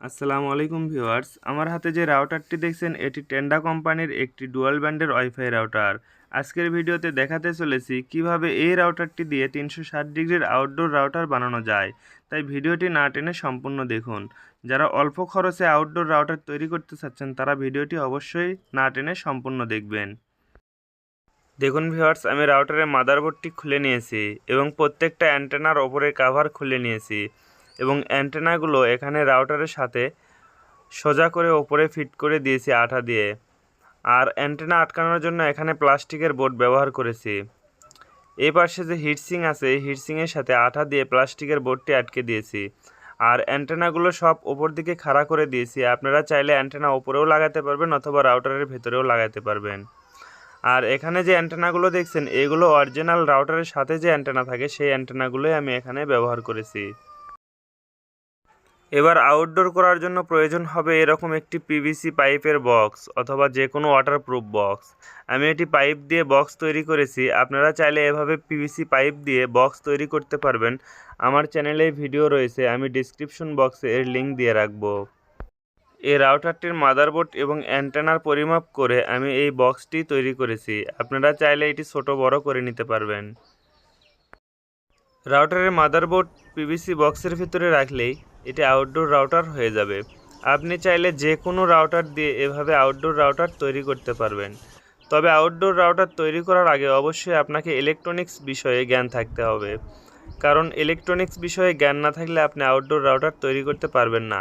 আসসালামু আলাইকুম ভিউয়ার্স। আমার হাতে যে রাউটারটি দেখছেন, এটি টেন্ডা কোম্পানির একটি ডুয়াল ব্যান্ডের ওয়াইফাই রাউটার। আজকের ভিডিওতে দেখাতে চলেছি কীভাবে এই রাউটারটি দিয়ে তিনশো ষাট ডিগ্রির আউটডোর রাউটার বানানো যায়। তাই ভিডিওটি না টেনে সম্পূর্ণ দেখুন। যারা অল্প খরচে আউটডোর রাউটার তৈরি করতে চাচ্ছেন, তারা ভিডিওটি অবশ্যই না টেনে সম্পূর্ণ দেখবেন। দেখুন ভিউয়ার্স, আমি রাউটারের মাদারবোর্ডটি খুলে নিয়েছি এবং প্রত্যেকটা অ্যান্টেনার ওপরে কাভার খুলে নিয়েছি। এবং অ্যান্টেনাগুলো এখানে রাউটারের সাথে সোজা করে ওপরে ফিট করে দিয়েছি আঠা দিয়ে। আর অ্যান্টেনা আটকানোর জন্য এখানে প্লাস্টিকের বোর্ড ব্যবহার করেছি। এই পাশে যে হিটসিং আছে, হিটসিংয়ের সাথে আঠা দিয়ে প্লাস্টিকের বোর্ডটি আটকে দিয়েছি। আর অ্যান্টেনাগুলো সব ওপর দিকে খাড়া করে দিয়েছি। আপনারা চাইলে অ্যান্টেনা ওপরেও লাগাতে পারবেন অথবা রাউটারের ভেতরেও লাগাতে পারবেন। আর এখানে যে অ্যান্টেনাগুলো দেখছেন, এগুলো অরিজিনাল রাউটারের সাথে যে অ্যান্টেনা থাকে, সেই অ্যান্টেনাগুলোই আমি এখানে ব্যবহার করেছি। এবার আউটডোর করার জন্য প্রয়োজন হবে এরকম একটি পিভিসি পাইপের বক্স অথবা যে কোনো ওয়াটারপ্রুফ বক্স আমি এটি পাইপ দিয়ে বক্স তৈরি করেছি। আপনারা চাইলে এভাবে পিভিসি পাইপ দিয়ে বক্স তৈরি করতে পারবেন। আমার চ্যানেলে ভিডিও রয়েছে, আমি ডিসক্রিপশন বক্সে এর লিঙ্ক দিয়ে রাখব। এই রাউটারটির মাদারবোর্ড এবং অ্যান্টেনার পরিমাপ করে আমি এই বক্সটি তৈরি করেছি। আপনারা চাইলে এটি ছোট, বড় করে নিতে পারবেন। রাউটারের মাদারবোর্ড পিভিসি বক্সের ভিতরে রাখলেই এটি আউটডোর রাউটার হয়ে যাবে। আপনি চাইলে যে কোনো রাউটার দিয়ে এভাবে আউটডোর রাউটার তৈরি করতে পারবেন। তবে আউটডোর রাউটার তৈরি করার আগে অবশ্যই আপনাকে ইলেকট্রনিক্স বিষয়ে জ্ঞান থাকতে হবে। কারণ ইলেকট্রনিক্স বিষয়ে জ্ঞান না থাকলে আপনি আউটডোর রাউটার তৈরি করতে পারবেন না।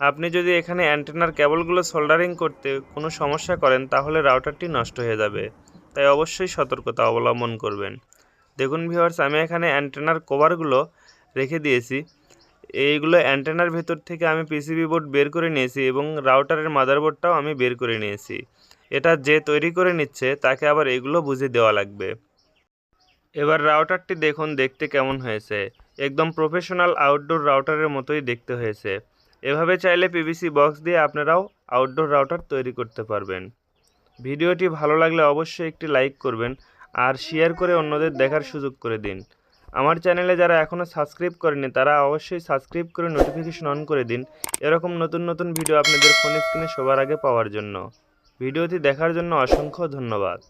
আপনি যদি এখানে অ্যান্টেনার কেবলগুলো সোল্ডারিং করতে কোনো সমস্যা করেন, তাহলে রাউটারটি নষ্ট হয়ে যাবে। তাই অবশ্যই সতর্কতা অবলম্বন করবেন। দেখুন ভিউয়ার্স আমি এখানে অ্যান্টেনার কভারগুলো রেখে দিয়েছি। এইগুলো অ্যান্টেনার ভেতর থেকে আমি পিসিবি বোর্ড বের করে নিয়েছি এবং রাউটারের মাদারবোর্ডটাও আমি বের করে নিয়েছি। এটা যে তৈরি করে নিচ্ছে, তাকে আবার এগুলো বুঝে দেওয়া লাগবে। এবার রাউটারটি দেখুন, দেখতে কেমন হয়েছে। একদম প্রফেশনাল আউটডোর রাউটারের মতোই দেখতে হয়েছে। এভাবে চাইলে পিভিসি বক্স দিয়ে আপনারাও আউটডোর রাউটার তৈরি করতে পারবেন। ভিডিওটি ভালো লাগলে অবশ্যই একটি লাইক করবেন আর শেয়ার করে অন্যদের দেখার সুযোগ করে দিন। আমার চ্যানেলে যারা এখনও সাবস্ক্রাইব করেনি, তারা অবশ্যই সাবস্ক্রাইব করে নোটিফিকেশন অন করে দিন। এরকম নতুন নতুন ভিডিও আপনাদের ফোন স্ক্রিনে সবার আগে পাওয়ার জন্য। ভিডিওটি দেখার জন্য অসংখ্য ধন্যবাদ।